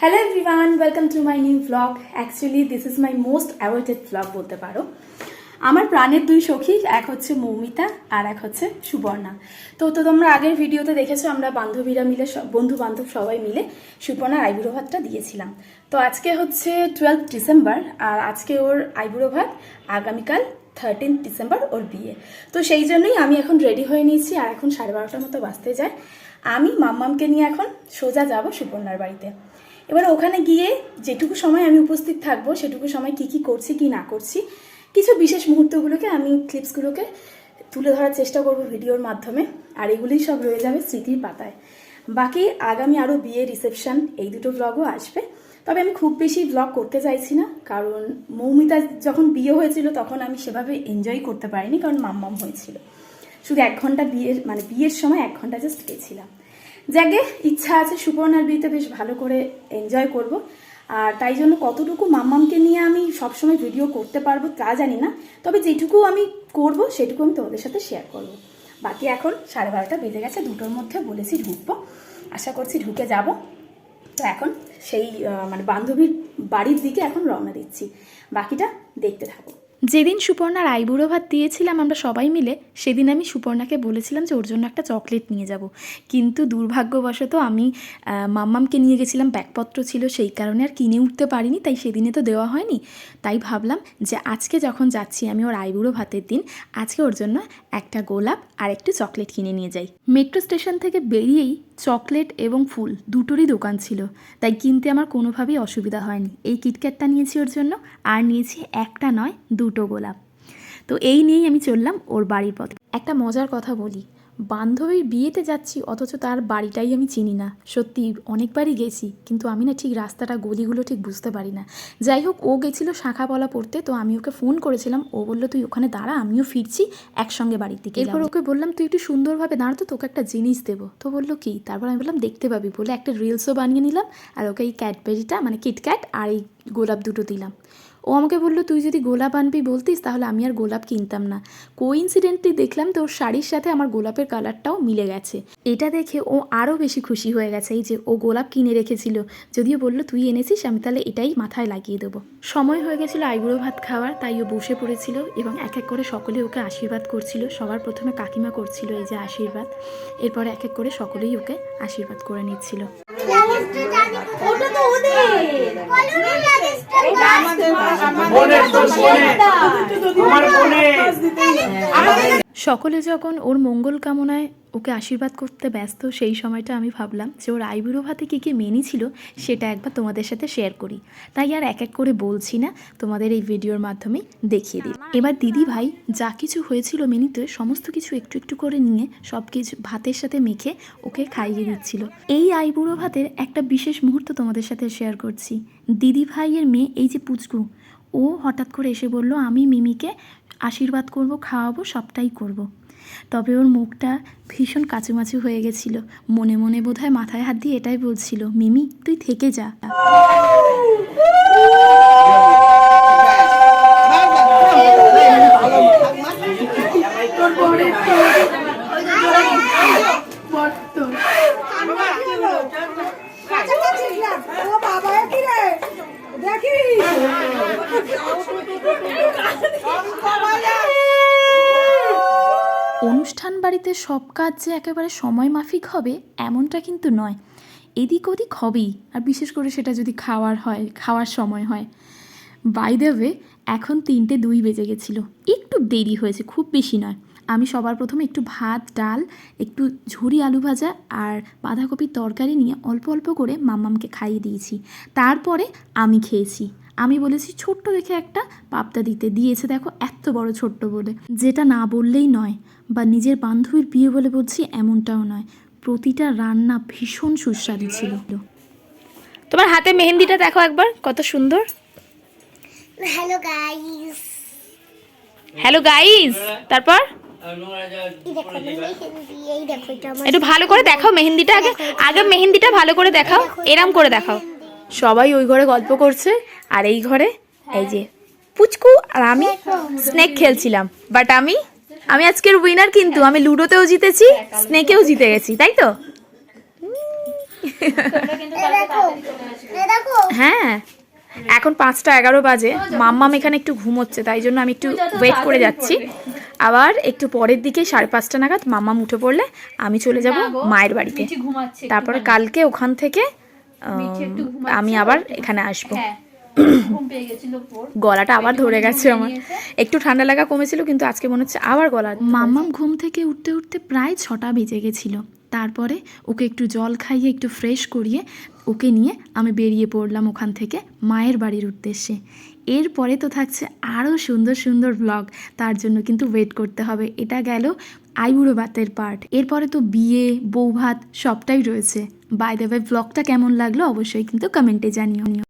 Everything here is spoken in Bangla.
Hello everyone welcome to my new blog actually this is my most awaited blog বলতে পারো। আমার প্রাণের দুই সখী এক হচ্ছে মৌমিতা আর এক হচ্ছে সুবর্ণা তো তো তোমরা আগের ভিডিওতে দেখেছ, আমরা বান্ধবীরা মিলে বন্ধু বান্ধব সবাই মিলে সুবর্ণার আইবুড়ো ভাতটা দিয়েছিলাম। তো আজকে হচ্ছে টুয়েলভ ডিসেম্বর আর আজকে ওর আইবুড়ো ভাত আগামীকাল থার্টিন ডিসেম্বর ওর বিয়ে। তো সেই জন্যই আমি এখন রেডি হয়ে নিয়েছি আর এখন সাড়ে বারোটার মতো বাঁচতে যায়। আমি মাম্মামকে নিয়ে এখন সোজা যাব সুবর্ণার বাড়িতে। এবার ওখানে গিয়ে যেটুকু সময় আমি উপস্থিত থাকব, সেটুকু সময় কি কি করছি, কি না করছি, কিছু বিশেষ মুহূর্তগুলোকে আমি ক্লিপসগুলোকে তুলে ধরার চেষ্টা করব ভিডিওর মাধ্যমে, আর এগুলোই সব রয়ে যাবে স্মৃতির পাতায়। বাকি আগামী আরও বিয়ে, রিসেপশন, এই দুটো ব্লগও আসবে। তবে আমি খুব বেশি ব্লগ করতে চাইছি না, কারণ মৌমিতা যখন বিয়ে হয়েছিল তখন আমি সেভাবে এনজয় করতে পারিনি, কারণ মাম্মাম হয়েছিল। শুধু এক ঘণ্টা বিয়ের মানে বিয়ের সময় এক ঘণ্টা জাস্ট গেছিলাম। যাকে ইচ্ছা আছে সুপর্ণার বিয়েতে বেশ ভালো করে এনজয় করব। আর তাই জন্য কতটুকু মাম্মামকে নিয়ে আমি সবসময় ভিডিও করতে পারব তা জানি না। তবে যেটুকু আমি করব, সেটুকু আমি তোমাদের সাথে শেয়ার করব। বাকি এখন সাড়ে বারোটা বেজে গেছে, দুটোর মধ্যে বলেছি ঢুকবো। আশা করছি ঢুকে যাব। তো এখন সেই মানে বান্ধবীর বাড়ির দিকে এখন রওনা দিচ্ছি। বাকিটা দেখতে থাকো। যেদিন সুপর্ণার আইবুড়ো ভাত দিয়েছিলাম আমরা সবাই মিলে, সেদিন আমি সুপর্ণাকে বলেছিলাম যে ওর জন্য একটা চকলেট নিয়ে যাব। কিন্তু দুর্ভাগ্যবশত আমি মাম্মামকে নিয়ে গেছিলাম, ব্যাগপত্র ছিল সেই কারণে আর কিনে উঠতে পারিনি, তাই সেদিনে তো দেওয়া হয়নি। তাই ভাবলাম যে আজকে যখন যাচ্ছি আমি ওর আইবুড়ো ভাতের দিন, আজকে ওর জন্য একটা গোলাপ আর একটু চকলেট কিনে নিয়ে যাই। মেট্রো স্টেশন থেকে বেরিয়েই চকলেট এবং ফুল দুটোরই দোকান ছিল, তাই কিনতে আমার কোনোভাবেই অসুবিধা হয়নি। এই কিটক্যাটটা নিয়েছি ওর জন্য, আর নিয়েছি একটা নয়, দুটো গোলাপ। তো এই নিয়েই আমি চললাম ওর বাড়ির পথে। একটা মজার কথা বলি বান্ধবীর বিয়েতে যাচ্ছি অথচ তার বাড়িটাই আমি চিনি না। সত্যি অনেকবারই গেছি কিন্তু আমি না ঠিক রাস্তাটা গলিগুলো ঠিক বুঝতে পারি না। যাই হোক ও গেছিল শাঁখাপলা পড়তে তো আমি ওকে ফোন করেছিলাম। ও বলল তুই ওখানে দাঁড়া আমিও ফিরছি একসঙ্গে বাড়ির দিকে এরপর ওকে বললাম তুই একটু সুন্দরভাবে দাঁড়া তো তোকে একটা জিনিস দেবো। তো বলল কি? তারপর আমি বললাম দেখতে পাবি। বলে একটা রিলসও বানিয়ে নিলাম আর ওকে এই ক্যাডবেরিটা মানে কিটক্যাট আর এই গোলাপ দুটো দিলাম। ও আমাকে বলল, তুই যদি গোলাপ আনবি বলতিস, তাহলে আমি আর গোলাপ কিনতাম না। কোইন্সিডেন্টলি দেখলাম তোর শাড়ির সাথে আমার গোলাপের কালারটাও মিলে গেছে। এটা দেখে ও আরও বেশি খুশি হয়ে গেছে, এই যে ও গোলাপ কিনে রেখেছিল। যদিও বলল, তুই এনেছিস, আমি তাহলে এটাই মাথায় লাগিয়ে দেবো। সময় হয়ে গেছিল আইবুড়ো ভাত খাওয়ার, তাই ও বসে পড়েছিল এবং এক এক করে সকলে ওকে আশীর্বাদ করছিল। সবার প্রথমে কাকিমা করছিল এই যে আশীর্বাদ। এরপরে এক এক করে সকলেই ওকে আশীর্বাদ করে নিচ্ছিল। তো ওদের বোনের তো বোনের। আমার বোনের। সকলে যখন ওর মঙ্গল কামনায় ওকে আশীর্বাদ করতে ব্যস্ত, সেই সময়টা আমি ভাবলাম যে ওর আইবুড়ো ভাতে কী কী মেনি ছিল সেটা একবার তোমাদের সাথে শেয়ার করি। তাই আর এক এক করে বলছি না, তোমাদের এই ভিডিওর মাধ্যমে দেখিয়ে দিই। এবার দিদি ভাই যা কিছু হয়েছিল মেনিতে সমস্ত কিছু একটু একটু করে নিয়ে সব কিছু ভাতের সাথে মেখে ওকে খাইয়ে দিচ্ছিল। এই আইবুড়ো ভাতের একটা বিশেষ মুহূর্ত তোমাদের সাথে শেয়ার করছি। দিদি ভাইয়ের মেয়ে, এই যে পুচকু, ও হঠাৎ করে এসে বলল, আমি মিমিকে আশীর্বাদ করব, খাওয়াবো, সবটাই করব। তবে ওর মুখটা ভীষণ কাচুমাচু হয়ে গেছিল মনে মনে বোধহয় মাথায় হাত দিয়ে এটাই বলছিল, মিমি, তুই থেকে যা বাড়িতে সব কাজ যে একেবারে সময় মাফিক হবে, এমনটা কিন্তু নয়। এদিক ওদিক হবেই, আর বিশেষ করে সেটা যদি খাওয়ার হয়, খাওয়ার সময় হয়। বাই দ্য এখন তিনটে দুই বেজে গেছিল। একটু দেরি হয়েছে, খুব বেশি নয়। আমি সবার প্রথমে একটু ভাত, ডাল, একটু ঝুরি আলু ভাজা আর বাঁধাকপির তরকারি নিয়ে অল্প অল্প করে মাম্মামকে খাইয়ে দিয়েছি। তারপরে আমি খেয়েছি। আমি বলেছি ছোট্ট দেখে একটা পাপটা দিতে। দিয়েছে দেখো এত বড় ছোট্ট বলে। যেটা না বললেই নয় বা নিজের বান্ধবীর বিয়ে বলে বলছি এমনটাও নয়। প্রতিটা রান্না ভীষণ সুস্বাদু ছিল। তোমার হাতে মেহেন্দিটা দেখো একবার কত সুন্দর। হ্যালো গাইস হ্যালো গাইস তারপর? একটু ভালো করে দেখাও মেহেন্দিটা আগে। আগে মেহেন্দিটা ভালো করে দেখাও। এরাম করে দেখাও। সবাই ওই ঘরে গল্প করছে আর এই ঘরে এই যে পুচকু আর আমি স্নেক খেলছিলাম। বাট আমি আমি আজকের উইনার কিন্তু আমি লুডোতেও জিতেছি স্নেকেও জিতে গেছি তাই তো? হ্যাঁ এখন পাঁচটা এগারো বাজে মাম্মাম এখানে একটু ঘুমোচ্ছে তাই জন্য আমি একটু ওয়েট করে যাচ্ছি। আবার একটু পরের দিকে সাড়ে পাঁচটা নাগাদ মাম্মাম উঠে পড়লে আমি চলে যাব মায়ের বাড়িতে। তারপরে কালকে ওখান থেকে। আমি আবার এখানে আসব। হ্যাঁ গলাটা আবার ধরে গেছে আমার। একটু ঠান্ডা লাগা কমেছিল কিন্তু আজকে মনে হচ্ছে আবার গলা মাম্মাম ঘুম থেকে উঠতে উঠতে প্রায় ছটা বেজে গেছিল। তারপরে ওকে একটু জল খাইয়ে একটু ফ্রেশ করিয়ে ওকে নিয়ে আমি বেরিয়ে পড়লাম ওখান থেকে মায়ের বাড়ির উদ্দেশ্যে। এরপরে তো থাকছে আরও সুন্দর সুন্দর ব্লগ তার জন্য কিন্তু ওয়েট করতে হবে। এটা গেল আইবুড়ো ভাতের পার্ট। এরপরে তো বিয়ে, বৌভাত সবটাই রয়েছে। বাই ব্লগটা কেমন লাগল অবশ্যই কিন্তু কমেন্টে জানিও।